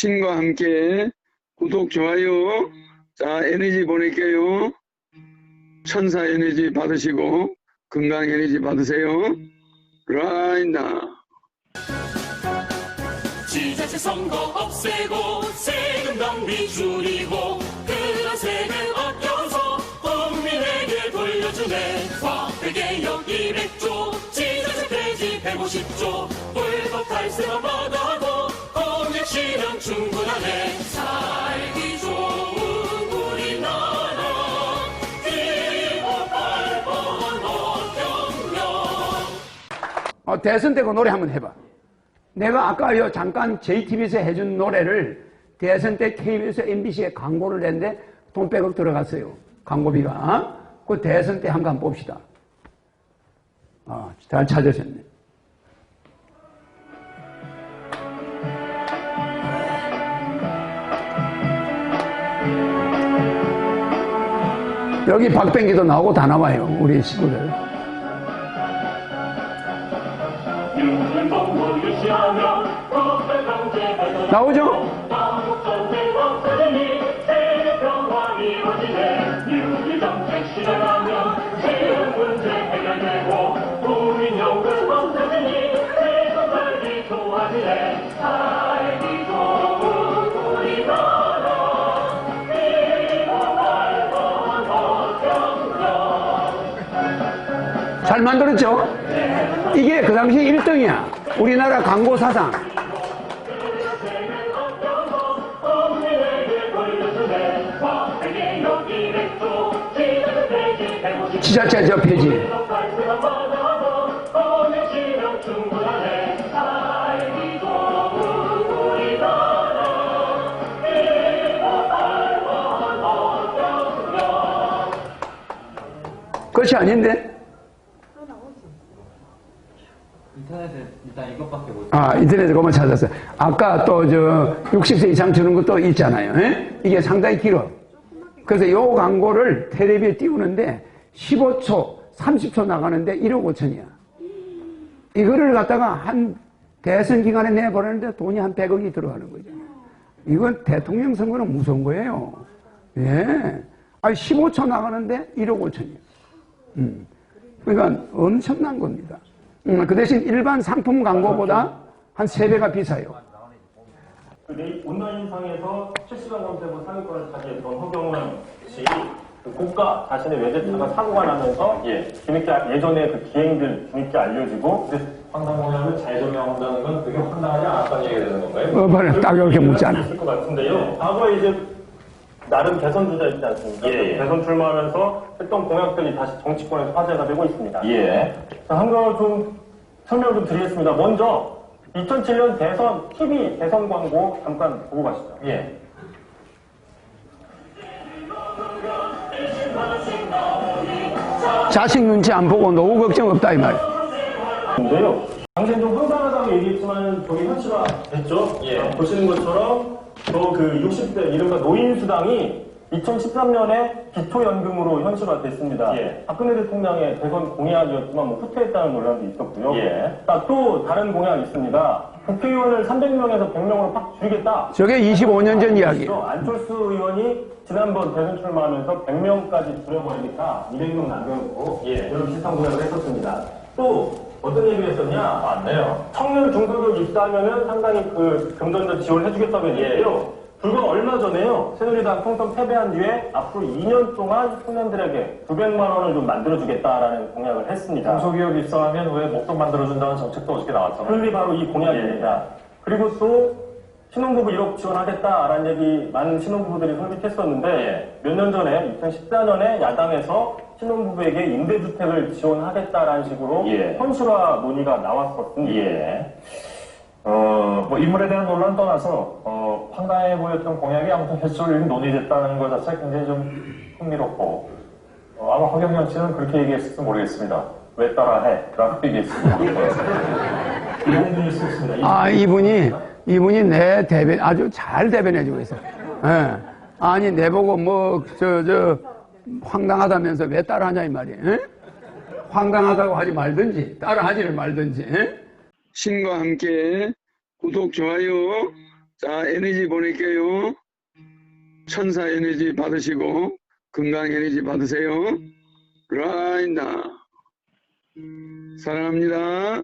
신과 함께 구독, 좋아요. 자, 에너지 보낼게요. 천사 에너지 받으시고 건강 에너지 받으세요. now. 지자체 선거 없애고 세금 낭비 줄이고 그런 세금 아껴서 국민에게 돌려주네 화폐개혁 200조 지자체 폐지 150조 불법 탈세만 받아 어, 대선 때고 노래 한번 해봐. 내가 아까 요 잠깐 JTBC에서 해준 노래를 대선 때 KBS, MBC에 광고를 냈는데 돈 빼고 들어갔어요. 광고비가. 어? 그 대선 때 한번 봅시다. 어, 잘 찾으셨네. 여기 박뱅기도 나오고 다 나와요. 우리 식구들. 나오죠? 국민 연금 없어지니 세상 살기 좋아지네 잘 만들었죠? 이게 그 당시 1등이야. 우리나라 광고 사상. 지자체 저 폐지. 그것이 아닌데? 인터넷에 일단 이것밖에 못 아, 인터넷에 그만 찾았어요. 아까 또 저 60세 이상 주는 것도 있잖아요. 예? 이게 상당히 길어. 그래서 요 광고를 텔레비에 띄우는데 15초, 30초 나가는데 1억 5천이야. 이거를 갖다가 한 대선 기간에 내보내는데 돈이 한 100억이 들어가는 거죠. 이건 대통령 선거는 무서운 거예요. 예. 아 15초 나가는데 1억 5천이야. 음. 그러니까 엄청난 겁니다. 음, 그 대신 일반 상품 광고보다 한 3배가 비싸요. 그 온라인상에서 실시간 검색어 상위권을 차지했던 허경원 씨, 그 고가 자신의 외제차가 사고가 나면서 뒤늦게 예전에 그 기행들 뒤늦게 알려지고 황당 공약을 재조명한다는 건 그게 황당하지 않았다는 얘기가 되는 건가요? 어, 딱 이렇게 묻잖아. 있을 것 같은데요. 과거에 이제 나름 대선 주자 있지 않습니까? 예, 예. 대선 출마하면서 했던 공약들이 다시 정치권에서 화제가 되고 있습니다. 예. 자, 한 가지 좀 설명 좀 드리겠습니다. 먼저 2007년 대선 TV 대선 광고 잠깐 보고 가시죠. 예. 자식 눈치 안 보고 노후 걱정 없다, 이 말이야. 인데요. 당시엔 좀 황당하다고 얘기했지만 저기 현실화 됐죠. 예. 보시는 것처럼 저그 60대 이른바 노인수당이 2013년에 기초연금으로 현실화됐습니다. 예. 박근혜 대통령의 대선 공약이었지만 뭐 후퇴했다는 논란도 있었고요. 예. 자, 또 다른 공약이 있습니다. 국회의원을 300명에서 100명으로 팍 줄이겠다. 저게 25년 전 이야기. 안철수 의원이 지난번 대선 출마하면서 100명까지 줄여버리니까 200명 남겨놓고 예. 이런 비슷한 공약을 했었습니다. 또 어떤 얘기를 했었냐? 맞네요. 청년 중소기업 입사하면은 상당히 그 금전적 지원을 해주겠다고 했는데요. 불과 얼마 전에요. 새누리당 총선 패배한 뒤에 앞으로 2년 동안 청년들에게 900만 원을 좀 만들어주겠다라는 공약을 했습니다. 중소기업 입사하면 왜 목돈 만들어준다는 정책도 어저께 나왔잖아요. 흔히 바로 이 공약입니다. 그리고 또 신혼부부 1억 지원하겠다라는 얘기 많은 신혼부부들이 솔깃했었는데 몇 년 전에 2014년에 야당에서 신혼부부에게 임대주택을 지원하겠다라는 식으로 예. 현실화 논의가 나왔었습니다. 예. 어, 뭐 인물에 대한 논란 떠나서 어, 황당해 보였던 공약이 아무튼 횟수를 논의됐다는 것 자체가 굉장히 좀 흥미롭고 어, 아마 허경영 씨는 그렇게 얘기했을지 모르겠습니다. 왜 따라해? 라고 얘기했습니다. 이런 분일 수 있습니다. 이 아, 이분이, 이분이 내 대변, 아주 잘 대변해주고 있어요. 예. 아니, 내보고 뭐, 저, 저, 황당하다면서 왜 따라하냐, 이 말이에요. 예? 황당하다고 하지 말든지, 따라하지를 말든지. 예? 신과 함께 구독, 좋아요. 자, 에너지 보낼게요. 천사 에너지 받으시고, 건강 에너지 받으세요. 라인다. 사랑합니다.